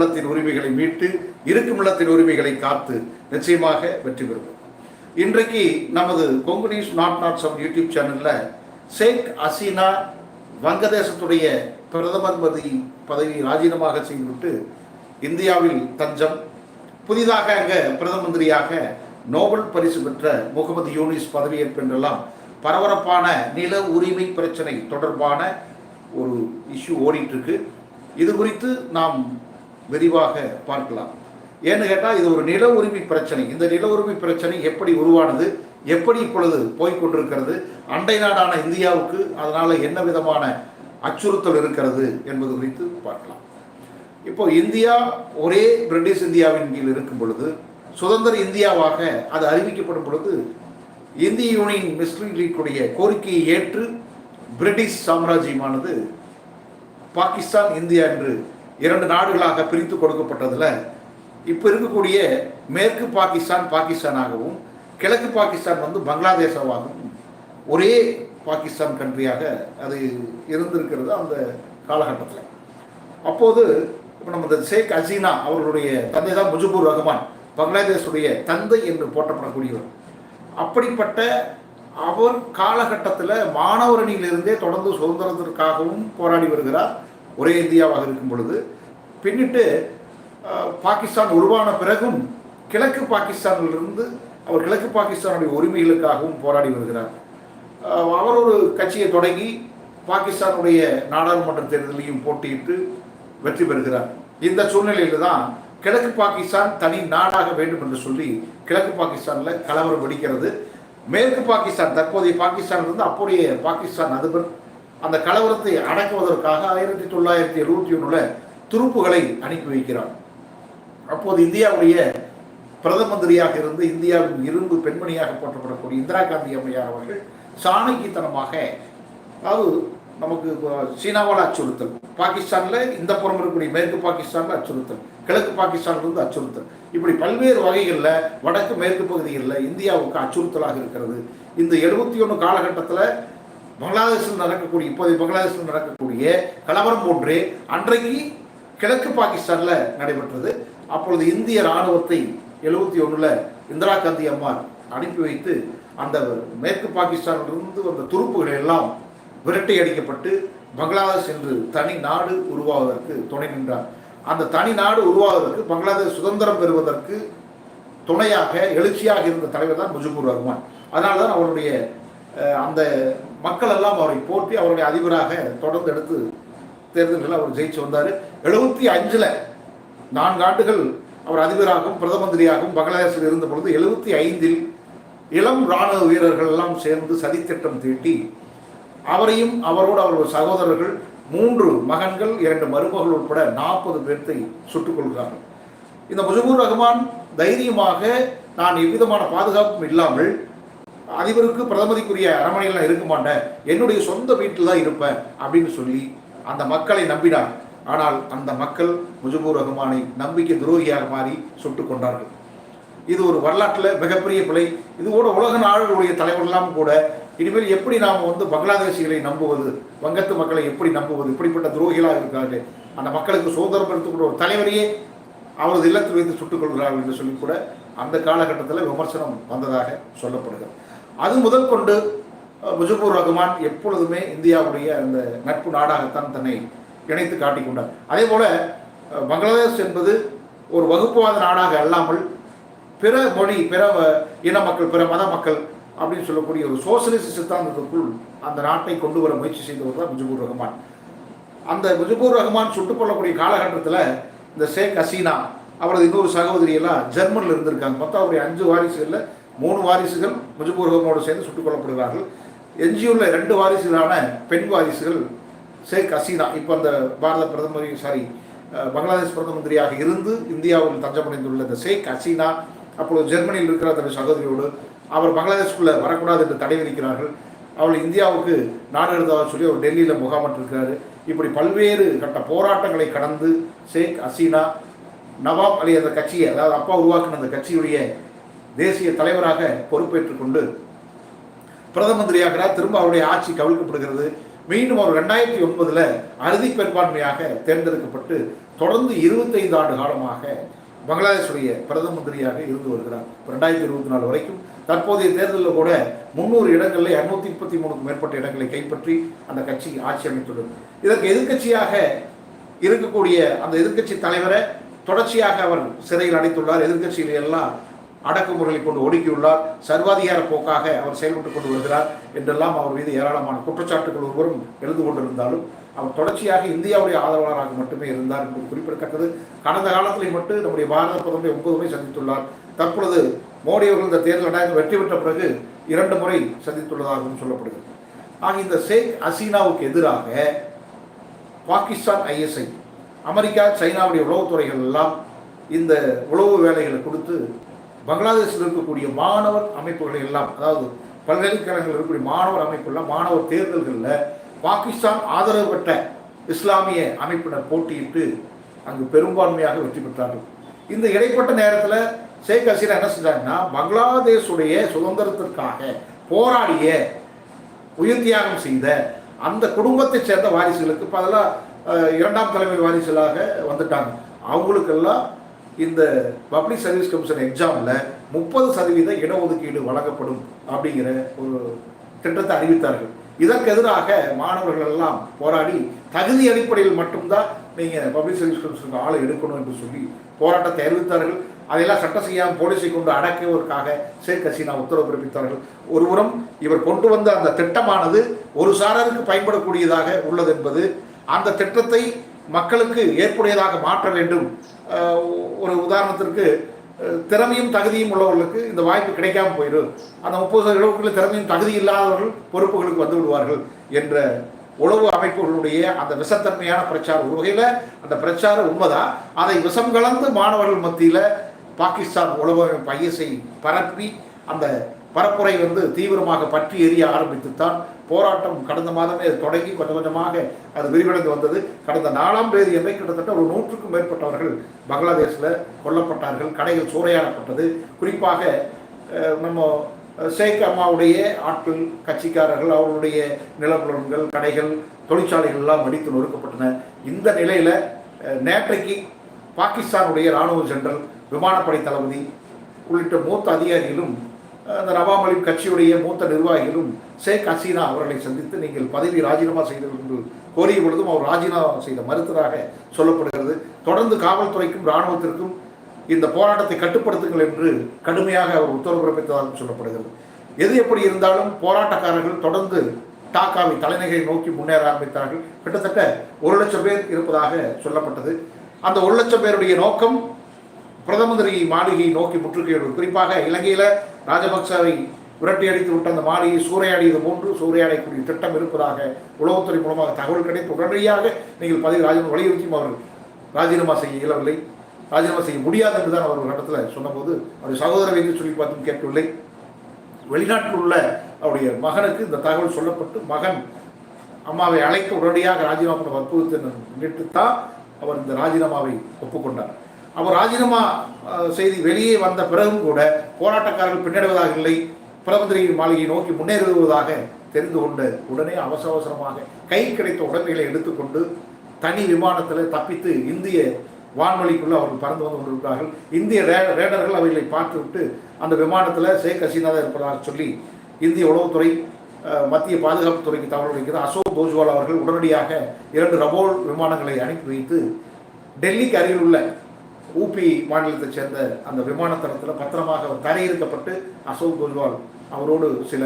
இல்லத்தின் உரிமைகளை மீட்டு இருக்கும் இல்லத்தின் உரிமைகளை காத்து நிச்சயமாக வெற்றி பெறுவோம். இன்றைக்கு நமது Kongu news not not some YouTube சேனல்ல ஷேக் ஹசீனா வங்கதேசத்துடைய பிரதமர் பதவி பதவி ராஜினாமாக செய்துவிட்டு இந்தியாவில் தஞ்சம் புதிதாக அங்க பிரதம மந்திரியாக நோபல் பரிசு பெற்ற முகமது யூனிஸ் பதவியேற்பு என்றெல்லாம் பரபரப்பான நில உரிமை பிரச்சனை தொடர்பான ஒரு இஷ்யூ ஓடிட்டு இருக்கு. இது குறித்து நாம் விரிவாக பார்க்கலாம். ஏன்னு கேட்டால் இது ஒரு நில உரிமை பிரச்சனை. இந்த நில உரிமை பிரச்சனை எப்படி உருவானது? எப்படி இப்பொழுது போய்கொண்டிருக்கிறது அண்டை நாடான இந்தியாவுக்கு அதனால் என்ன விதமான அச்சுறுத்தல் இருக்கிறது என்பது குறித்து பார்க்கலாம். இப்போ இந்தியா ஒரே பிரிட்டிஷ் இந்தியாவின் கீழ் இருக்கும் பொழுது சுதந்திர இந்தியாவாக அது அறிவிக்கப்படும் பொழுது இந்திய யூனியன் முஸ்லீம் லீக்குடைய கோரிக்கையை ஏற்று பிரிட்டிஷ் சாம்ராஜ்யமானது பாகிஸ்தான் இந்தியா என்று இரண்டு நாடுகளாக பிரித்து கொடுக்கப்பட்டதில் இப்போ இருக்கக்கூடிய மேற்கு பாகிஸ்தான் பாகிஸ்தானாகவும் கிழக்கு பாகிஸ்தான் வந்து பங்களாதேஷாவாகவும் ஒரே பாகிஸ்தான் கண்ட்ரியாக அது இருந்திருக்கிறது அந்த காலகட்டத்தில். அப்போது இப்போ நம்ம ஷேக் ஹசீனா அவர்களுடைய தந்தை தான் முஜிபுர் ரஹ்மான் பங்களாதேஷுடைய தந்தை என்று போற்றப்படக்கூடியவர். அப்படிப்பட்ட அவர் காலகட்டத்தில் மாணவரணியிலிருந்தே தொடர்ந்து சுதந்திரத்திற்காகவும் போராடி வருகிறார். ஒரே இந்தியாவாக இருக்கும் பொழுது பின்னிட்டு பாகிஸ்தான் உருவான பிறகும் கிழக்கு பாகிஸ்தானிலிருந்து அவர் கிழக்கு பாகிஸ்தானுடைய உரிமைகளுக்காகவும் போராடி வருகிறார். அவர் ஒரு கட்சியை தொடங்கி பாகிஸ்தானுடைய நாடாளுமன்ற தேர்தலையும் போட்டியிட்டு வெற்றி பெறுகிறார். இந்த சூழ்நிலையில் தான் கிழக்கு பாகிஸ்தான் தனி நாடாக வேண்டும் என்று சொல்லி கிழக்கு பாகிஸ்தானில் கலவரம் வெடிக்கிறது. மேற்கு பாகிஸ்தான் தற்போதைய பாகிஸ்தானிலிருந்து அப்போதைய பாகிஸ்தான் அதிபர் அந்த கலவரத்தை அடக்குவதற்காக ஆயிரத்தி தொள்ளாயிரத்தி எழுபத்தி ஒண்ணுல துருப்புகளை அனுப்பி வைக்கிறார். அப்போது இந்தியாவுடைய பிரதம மந்திரியாக இருந்து இந்தியாவின் இரும்பு பெண்மணியாக போற்றப்படக்கூடிய இந்திரா காந்தி அம்மையார் அவர்கள் சாணக்கித்தனமாக அதாவது நமக்கு சீனாவால் அச்சுறுத்தல் பாகிஸ்தானில் இந்த புறம் இருக்கக்கூடிய மேற்கு பாகிஸ்தானில் அச்சுறுத்தல் கிழக்கு பாகிஸ்தானிலிருந்து அச்சுறுத்தல். இப்படி பல்வேறு வகைகளில் வடக்கு மேற்கு பகுதிகளில் இந்தியாவுக்கு அச்சுறுத்தலாக இருக்கிறது. இந்த எழுபத்தி ஒன்று காலகட்டத்தில் பங்களாதேஷில் நடக்கக்கூடிய இப்போதைய பங்களாதேஷில் நடக்கக்கூடிய கலவரம் போன்றே அன்றைக்கு கிழக்கு பாகிஸ்தானில் நடைபெற்றது. அப்பொழுது இந்திய ராணுவத்தை எழுபத்தி ஒன்றில் இந்திரா காந்தி அம்மா அனுப்பி வைத்து அந்த மேற்கு பாகிஸ்தானிலிருந்து வந்த துருப்புகள் எல்லாம் விரட்டை அடிக்கப்பட்டு பங்களாதேஷ் என்று தனி நாடு உருவாவதற்கு துணை நின்றார். அந்த தனி நாடு உருவாவதற்கு பங்களாதேஷ் சுதந்திரம் பெறுவதற்கு துணையாக எழுச்சியாக இருந்த தலைவர் தான் முஜிபுர் ரஹ்மான். அதனால தான் அவருடைய அஹ், அந்த மக்கள் எல்லாம் அவரை போற்றி அவருடைய அதிபராக தொடர்ந்து எடுத்து தேர்தல்களில் அவர் ஜெயிச்சு வந்தார். எழுபத்தி அஞ்சில் நான்கு ஆண்டுகள் அவர் அதிபராகவும் பிரதம மந்திரியாகவும் பங்களாதேஷில் இருந்த பொழுது எழுபத்தி ஐந்தில் இளம் இராணுவ வீரர்கள் எல்லாம் சேர்ந்து சதித்திட்டம் தீட்டி அவரையும் அவரோடு அவருடைய சகோதரர்கள் மூன்று மகன்கள் இரண்டு மருமகள் உட்பட நாற்பது பேர்த்தை சுட்டுக் கொள்கிறார்கள் இந்த முஜபூர் ரஹ்மான் தைரியமாக நான் எவ்விதமான பாதுகாப்பும் இல்லாமல் அதிபருக்கு பிரதமதிக்குரிய அரமனையில் இருக்க மாட்டேன். என்னுடைய சொந்த வீட்டில் தான் இருப்பேன் அப்படின்னு சொல்லி அந்த மக்களை நம்பினார். ஆனால் அந்த மக்கள் முஜிபுர் ரஹ்மானை நம்பிக்கை துரோகியாக மாறி சுட்டு கொண்டார்கள். இது ஒரு வரலாற்றில் மிகப்பெரிய பிழை. இது கூட உலக நாடுகளுடைய தலைவர்கள்லாம் கூட இனிமேல் எப்படி நாம் வந்து பங்களாதேசிகளை நம்புவது வங்கத்து மக்களை எப்படி நம்புவது இப்படிப்பட்ட துரோகிகளாக இருக்காங்க அந்த மக்களுக்கு சுதந்திரம் எடுத்துக்கிற ஒரு தலைவரையே அவரது இல்லத்தில் வைத்து சுட்டுக் கொள்கிறார்கள் என்று சொல்லி கூட அந்த காலகட்டத்தில் விமர்சனம் வந்ததாக சொல்லப்படுகிறது. அது முதல் கொண்டு அஹ், முஜிபுர் எப்பொழுதுமே இந்தியாவுடைய அந்த நட்பு நாடாகத்தான் தன்னை இணைத்து காட்டிக்கொண்டார் அதே போல பங்களாதேஷ் என்பது ஒரு வகுப்புவாத நாடாக அல்லாமல் பிற மொழி பிற இன மக்கள் பிற மத மக்கள் அப்படின்னு சொல்லக்கூடிய ஒரு சோசியலிச சித்தாந்தத்துக்குள் அந்த நாட்டை கொண்டு வர முயற்சி செய்தவர் தான் முஜிபுர் ரஹ்மான். அந்த முஜிபுர் ரஹ்மான் சுட்டுக் கொள்ளக்கூடிய காலகட்டத்தில் இந்த ஷேக் ஹசீனா அவரது இன்னொரு சகோதரி எல்லாம் ஜெர்மனில் இருந்திருக்காங்க. மொத்தம் அவருடைய அஞ்சு வாரிசுகளில் மூணு வாரிசுகள் முஜிபுர் சேர்ந்து சுட்டுக் கொல்லப்படுகிறார்கள். எஞ்சியுள்ள ரெண்டு வாரிசுகளான பெண் வாரிசுகள் ஷேக் ஹசீனா இப்போ அந்த பாரத பிரதமர் சாரி பங்களாதேஷ் பிரதம மந்திரியாக இருந்து இந்தியாவில் தஞ்சமடைந்துள்ள இந்த ஷேக் ஹசீனா அப்பொழுது ஜெர்மனியில் இருக்கிற தன்னுடைய சகோதரியோடு அவர் பங்களாதேஷ்குள்ளே வரக்கூடாது என்று தடை விதிக்கிறார்கள். அவள் இந்தியாவுக்கு நாடு எடுத்ததாக சொல்லி அவர் டெல்லியில் முகாமிட்டிருக்கிறாரு இப்படி பல்வேறு கட்ட போராட்டங்களை கடந்து ஷேக் ஹசீனா நவாப் அலி அந்த கட்சியை அதாவது அப்பா உருவாக்கின அந்த கட்சியுடைய தேசிய தலைவராக பொறுப்பேற்றுக் கொண்டு பிரதம மந்திரியாகிறார். திரும்ப அவருடைய ஆட்சி கவிழ்க்கப்படுகிறது. மீண்டும் அவர் ரெண்டாயிரத்தி ஒன்பதுல அறுதி பெரும்பான்மையாக தேர்ந்தெடுக்கப்பட்டு தொடர்ந்து இருபத்தைந்து ஆண்டு காலமாக பங்களாதேஷுடைய பிரதம மந்திரியாக இருந்து வருகிறார். ரெண்டாயிரத்தி இருபத்தி நாலு வரைக்கும் தற்போதைய தேர்தலில் கூட முன்னூறு இடங்களில் இரநூத்தி முப்பத்தி மூணுக்கும் மேற்பட்ட இடங்களை கைப்பற்றி அந்த கட்சி ஆட்சி அமைத்துள்ளது. இதற்கு எதிர்க்கட்சியாக இருக்கக்கூடிய அந்த எதிர்க்கட்சி தலைவரை தொடர்ச்சியாக அவர் சிறையில் அடைத்துள்ளார். எதிர்க்கட்சியில எல்லாம் அடக்குமுறைகளை கொண்டு ஒடுக்கியுள்ளார். சர்வாதிகார போக்காக அவர் செயல்பட்டுக் கொண்டு வருகிறார் என்றெல்லாம் அவர் மீது ஏராளமான குற்றச்சாட்டுகள் ஒருவரும் எழுந்து கொண்டிருந்தாலும் அவர் தொடர்ச்சியாக இந்தியாவுடைய ஆதரவாளராக மட்டுமே இருந்தார் என்பது குறிப்பிடத்தக்கது. கடந்த காலத்தில் மட்டும் நம்முடைய பாரத பிரதமரை ஒன்பதுமே முறை சந்தித்துள்ளார். தற்பொழுது மோடி அவர்கள் இந்த தேர்தல் ரெண்டாயிரம் வெற்றி பெற்ற பிறகு இரண்டு முறை சந்தித்துள்ளதாகவும் சொல்லப்படுகிறது. ஆக இந்த ஷேக் ஹசீனாவுக்கு எதிராக பாகிஸ்தான் ஐஎஸ்ஐ அமெரிக்கா சைனாவுடைய உளவுத்துறைகள் எல்லாம் இந்த உளவு வேலைகளை கொடுத்து பங்களாதேஷில் இருக்கக்கூடிய மாணவர் அமைப்புகளை எல்லாம் அதாவது பல்கலைக்கழகங்கள் இருக்கக்கூடிய மாணவர் அமைப்புலாம் மாணவர் தேர்தல்களில் பாகிஸ்தான் ஆதரவு பெற்ற இஸ்லாமிய அமைப்பினர் போட்டியிட்டு அங்கு பெரும்பான்மையாக வெற்றி பெற்றார்கள். இந்த இடைப்பட்ட நேரத்தில் ஷேக் ஹசீனா என்ன செஞ்சாங்கன்னா பங்களாதேஷுடைய சுதந்திரத்திற்காக போராடிய உயிர் தியாகம் செய்த அந்த குடும்பத்தைச் சேர்ந்த வாரிசுகளுக்கு இப்போ அதெல்லாம் இரண்டாம் தலைமை வாரிசுகளாக வந்துட்டாங்க. அவங்களுக்கெல்லாம் இந்த பப்ளிக் சர்வீஸ் கமிஷன் எக்ஸாமில் முப்பது சதவீத இடஒதுக்கீடு வழங்கப்படும் அப்படிங்கிற ஒரு திட்டத்தை அறிவித்தார்கள். இதற்கு எதிராக மாணவர்கள் எல்லாம் போராடி தகுதி அடிப்படையில் மட்டும்தான் நீங்கள் பப்ளிக் சர்வீஸ் கமிஷனுக்கு ஆளை எடுக்கணும் என்று சொல்லி போராட்டத்தை அறிவித்தார்கள். அதையெல்லாம் சட்டம் செய்யாமல் போலீஸை கொண்டு அடக்குவதற்காக ஷேக் ஹசீனா உத்தரவு பிறப்பித்தார்கள். ஒருபுறம் இவர் கொண்டு வந்த அந்த திட்டமானது ஒரு சாரருக்கு பயன்படக்கூடியதாக உள்ளது என்பது அந்த திட்டத்தை மக்களுக்கு ஏற்புடையதாக மாற்ற வேண்டும். ஒரு உதாரணத்திற்கு திறமையும் தகுதியும் உள்ளவர்களுக்கு இந்த வாய்ப்பு கிடைக்காம போயிடும். அந்த முப்பது இழப்புகளில் திறமையும் தகுதி இல்லாதவர்கள் பொறுப்புகளுக்கு வந்து விடுவார்கள் என்ற உளவு அமைப்புகளுடைய அந்த விஷத்தன்மையான பிரச்சாரம். ஒரு வகையில் அந்த பிரச்சாரம் உண்மைதான். அதை விஷம் கலந்து மாணவர்கள் மத்தியில் பாகிஸ்தான் உளவு அமைப்பு ஐஎஸ்ஐ பரப்பி அந்த பரப்புரை வந்து தீவிரமாக பற்றி எரிய ஆரம்பித்துத்தான். போராட்டம் கடந்த மாதமே அது தொடங்கி கொஞ்சம் கொஞ்சமாக அது விரிவடைந்து வந்தது. கடந்த நாலாம் தேதி அன்றை கிட்டத்தட்ட ஒரு நூற்றுக்கும் மேற்பட்டவர்கள் பங்களாதேஷில் கொல்லப்பட்டார்கள். கடைகள் சூறையாடப்பட்டது. குறிப்பாக நம்ம ஷேக் அம்மாவுடைய ஆட்கள் கட்சிக்காரர்கள் அவர்களுடைய நிலப்புலன்கள் கடைகள் தொழிற்சாலைகள் எல்லாம் அடித்து நொறுக்கப்பட்டன. இந்த நிலையில் நேற்றைக்கு பாகிஸ்தானுடைய இராணுவ ஜெனரல் விமானப்படை தளபதி உள்ளிட்ட மூத்த அதிகாரிகளும் அந்த நவாப் கட்சியுடைய மூத்த நிர்வாகிகளும் ஷேக் ஹசீனா அவர்களை சந்தித்து நீங்கள் பதவி ராஜினாமா செய்தீர்கள் என்று கோரிய பொழுதும் அவர் ராஜினாமா செய்த மறுத்ததாக சொல்லப்படுகிறது. தொடர்ந்து காவல்துறைக்கும் இராணுவத்திற்கும் இந்த போராட்டத்தை கட்டுப்படுத்துங்கள் என்று கடுமையாக அவர் உத்தரவு பிறப்பித்ததாகவும் சொல்லப்படுகிறது. எது எப்படி இருந்தாலும் போராட்டக்காரர்கள் தொடர்ந்து டாக்காவை தலைநகரை நோக்கி முன்னேற ஆரம்பித்தார்கள். கிட்டத்தட்ட ஒரு லட்சம் பேர் இருப்பதாக சொல்லப்பட்டது. அந்த ஒரு லட்சம் பேருடைய நோக்கம் பிரதமந்திரி மாளிகையை நோக்கி முற்றுகையிடும் குறிப்பாக இலங்கையில் ராஜபக்சவை விரட்டி அடித்து விட்ட அந்த மாளிகை சூறையாடியது போன்று சூறையாடக்கூடிய திட்டம் இருப்பதாக உளவுத்துறை மூலமாக தகவல் கிடைத்து உடனடியாக நீங்கள் பதவி ராஜினாமா வலியுறுத்தியும் அவர்கள். ராஜினாமா செய்ய இயலவில்லை. ராஜினாமா செய்ய முடியாது என்று தான் அவர் ஒரு இடத்துல சொன்னபோது அவருடைய சகோதரர் என்று சொல்லி பார்த்தும் கேட்கவில்லை. வெளிநாட்டில் உள்ள அவருடைய மகனுக்கு இந்த தகவல் சொல்லப்பட்டு மகன் அம்மாவை அழைத்து உடனடியாக ராஜினாமா பண்ண வற்புறுத்தி தான் அவர் இந்த ராஜினாமாவை ஒப்புக்கொண்டார். அவர் ராஜினாமா செய்தி வெளியே வந்த பிறகும் கூட போராட்டக்காரர்கள் பின்னடைவதாக இல்லை. பிரதமந்திரி மாளிகையை நோக்கி முன்னேறுவதாக தெரிந்து கொண்டு உடனே அவசர அவசரமாக கை கிடைத்த உடமைகளை எடுத்துக்கொண்டு தனி விமானத்தில் தப்பித்து இந்திய வான்வழிக்குள்ளே அவர்கள் பறந்து வந்து கொண்டிருக்கிறார்கள். இந்திய ரே ரேடர்கள் அவர்களை பார்த்துவிட்டு அந்த விமானத்தில் ஷேக் ஹசீனா தான் இருப்பதாக சொல்லி இந்திய உளவுத்துறை மத்திய பாதுகாப்பு துறைக்கு தகவல் அளிக்கிறது. அசோக் தோஜ்வால் அவர்கள் உடனடியாக இரண்டு ரபோல் விமானங்களை அனுப்பி வைத்து டெல்லிக்கு அருகில் உள்ள ஊபி மாநிலத்தைச் சேர்ந்த அந்த விமானத்தளத்தில் பத்திரமாக அவர் தரையிறக்கப்பட்டு அசோக் தோஜ்வால் அவரோடு சில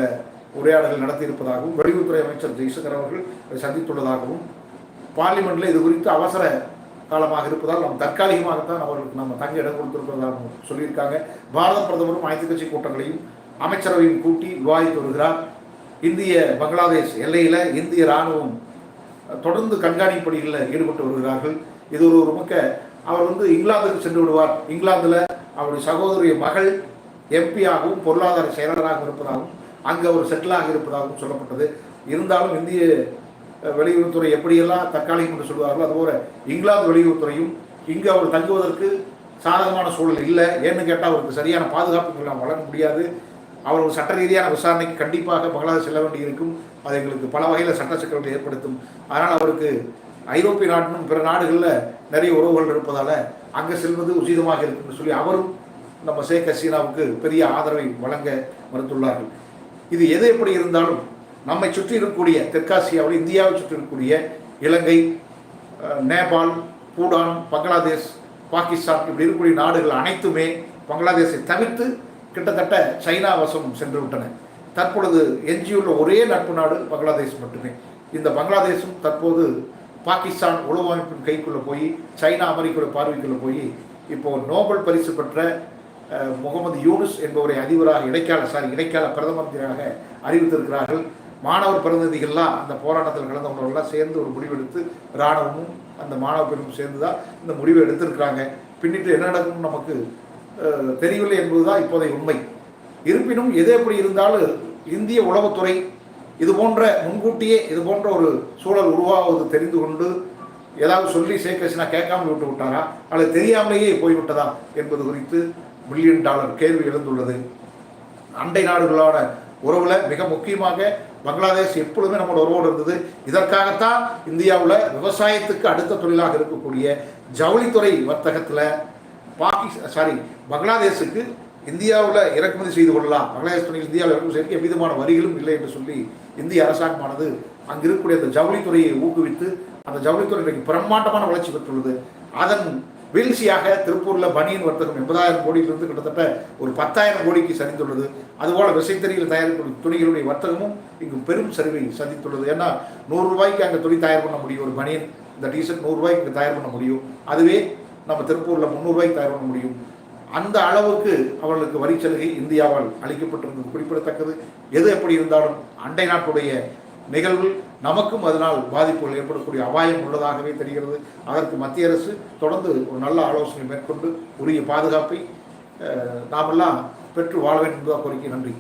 உரையாடல்கள் நடத்தியிருப்பதாகவும் வெளியுறவுத்துறை அமைச்சர் ஜெய்சங்கர் அவர்கள் சந்தித்துள்ளதாகவும் பார்லிமெண்ட்டில் இது குறித்து அவசர காலமாக இருப்பதால் நாம் தற்காலிகமாகத்தான் அவர்களுக்கு நம்ம தங்க இடம் கொடுத்திருப்பதாகவும் சொல்லியிருக்காங்க. பாரத பிரதமரும் அனைத்து கட்சி கூட்டங்களையும் அமைச்சரவையும் கூட்டி விவாதித்து வருகிறார் இந்திய பங்களாதேஷ் எல்லையில் இந்திய இராணுவம் தொடர்ந்து கண்காணிப்பு பணிகளில் ஈடுபட்டு வருகிறார்கள். இது ஒரு ஒரு அவர் வந்து இங்கிலாந்துக்கு சென்று விடுவார். இங்கிலாந்தில் அவருடைய சகோதரிய மகள் எம்பியாகவும் பொருளாதார செயலராக இருப்பதாகவும் அங்கே அவர் செட்டிலாக இருப்பதாகவும் சொல்லப்பட்டது. இருந்தாலும் இந்திய வெளியுறவுத்துறை எப்படியெல்லாம் தற்காலிகம் என்று சொல்வார்களோ அதுபோல இங்கிலாந்து வெளியுறவுத்துறையும் இங்கு அவர் தங்குவதற்கு சாதகமான சூழல் இல்லை. ஏன்னு கேட்டால் அவருக்கு சரியான பாதுகாப்பு எல்லாம் வழங்க முடியாது. அவர் ஒரு சட்ட ரீதியான விசாரணைக்கு கண்டிப்பாக பங்களாதேஷ் செல்ல வேண்டியிருக்கும். அது எங்களுக்கு பல வகையில் சட்ட சிக்கல்களை ஏற்படுத்தும். அதனால் அவருக்கு ஐரோப்பிய நாட்டிலும் பிற நாடுகளில் நிறைய உறவுகள் இருப்பதால் அங்கே செல்வது உசிதமாக இருக்கும்னு சொல்லி அவரும் நம்ம ஷேக் ஹசீனாவுக்கு பெரிய ஆதரவை வழங்க மறுத்துள்ளார்கள். இது எது எப்படி இருந்தாலும் நம்மை சுற்றி இருக்கக்கூடிய தெற்காசியாவில் இந்தியாவை சுற்றி இருக்கக்கூடிய இலங்கை நேபாள் பூடான் பங்களாதேஷ் பாகிஸ்தான் இப்படி இருக்கக்கூடிய நாடுகள் அனைத்துமே பங்களாதேஷை தவிர்த்து கிட்டத்தட்ட சைனா வசம் சென்று விட்டன. தற்பொழுது எஞ்சியுள்ள ஒரே நட்பு நாடு பங்களாதேஷ் மட்டுமே. இந்த பங்களாதேஷும் தற்போது பாகிஸ்தான் உளவு அமைப்பின் கைக்குள்ளே போய் சைனா அமெரிக்கோட பார்வைக்குள்ளே போய் இப்போது நோபல் பரிசு பெற்ற முகமது யூனுஸ் என்பவரை அதிபராக இடைக்கால சாரி இடைக்கால பிரதம மந்திரியாக அறிவித்திருக்கிறார்கள். மாணவர் பிரதிநிதிகள்லாம் அந்த போராட்டத்தில் கலந்தவங்களெல்லாம் சேர்ந்து ஒரு முடிவெடுத்து இராணுவமும் அந்த மாணவ பெரும் சேர்ந்து தான் இந்த முடிவை எடுத்திருக்கிறாங்க. பின்னிட்டு என்ன நடக்கும்னு நமக்கு தெரியவில்லை தெரியவில்லை என்பதுதான் இப்போதைய உண்மை. இருப்பினும் எது எப்படி இருந்தாலும் இந்திய உளவுத்துறை இது போன்ற முன்கூட்டியே இது போன்ற ஒரு சூழல் உருவாவது தெரிந்து கொண்டு ஏதாவது சொல்லி ஷேக் ஹசீனா கேட்காமல் விட்டு விட்டாரா? அல்லது தெரியாமலேயே போய்விட்டதா என்பது குறித்து பில்லியன் டாலர் கேள்வி எழுந்துள்ளது. அண்டை நாடுகளோட உறவில் மிக முக்கியமாக பங்களாதேஷ் எப்பொழுதுமே நம்மளோட உறவோடு இருந்தது. இதற்காகத்தான் இந்தியாவில் விவசாயத்துக்கு அடுத்த தொழிலாக இருக்கக்கூடிய ஜவுளித்துறை வர்த்தகத்தில் பாகிஸ்தான் சாரி பங்களாதேஷுக்கு இந்தியாவில் இறக்குமதி செய்து கொள்ளலாம். பங்களாதேஷ் துணையில் இந்தியாவில் இறக்குமதி செய்ய எவ்விதமான வரிகளும் இல்லை என்று சொல்லி இந்திய அரசாங்கமானது அங்கு இருக்கக்கூடிய அந்த ஜவுளித்துறையை ஊக்குவித்து அந்த ஜவுளித்துறை இன்றைக்கு பிரம்மாண்டமான வளர்ச்சி பெற்றுள்ளது. அதன் வீழ்ச்சியாக திருப்பூரில் பனியன் வர்த்தகம் எண்பதாயிரம் கோடியிலிருந்து கிட்டத்தட்ட ஒரு பத்தாயிரம் கோடிக்கு சரிந்துள்ளது. அதுபோல விசைத்தறியில் தயாரிக்கும் துணிகளுடைய வர்த்தகமும் இங்கு பெரும் சரிவை சந்தித்துள்ளது. ஏன்னா நூறு ரூபாய்க்கு அங்கே துணி தயார் பண்ண முடியும். ஒரு பனியன் இந்த டிஷர்ட் நூறுரூவாய்க்கு தயார் பண்ண முடியும். அதுவே நம்ம திருப்பூரில் முந்நூறுரூவாய்க்கு தயார் பண்ண முடியும். அந்த அளவுக்கு அவர்களுக்கு வரி சலுகை இந்தியாவால் அளிக்கப்பட்டிருந்தது. குறிப்பிடத்தக்கது. எது எப்படி இருந்தாலும் அண்டை நாட்டுடைய நிகழ்வு நமக்கும் அதனால் பாதிப்புகள் ஏற்படக்கூடிய அபாயம் உள்ளதாகவே தெரிகிறது. அதற்கு மத்திய அரசு தொடர்ந்து ஒரு நல்ல ஆலோசனை மேற்கொண்டு உரிய பாதுகாப்பை நாமெல்லாம் பெற்று வாழ வேண்டும் என்பதாக கோரிக்கை நன்றி.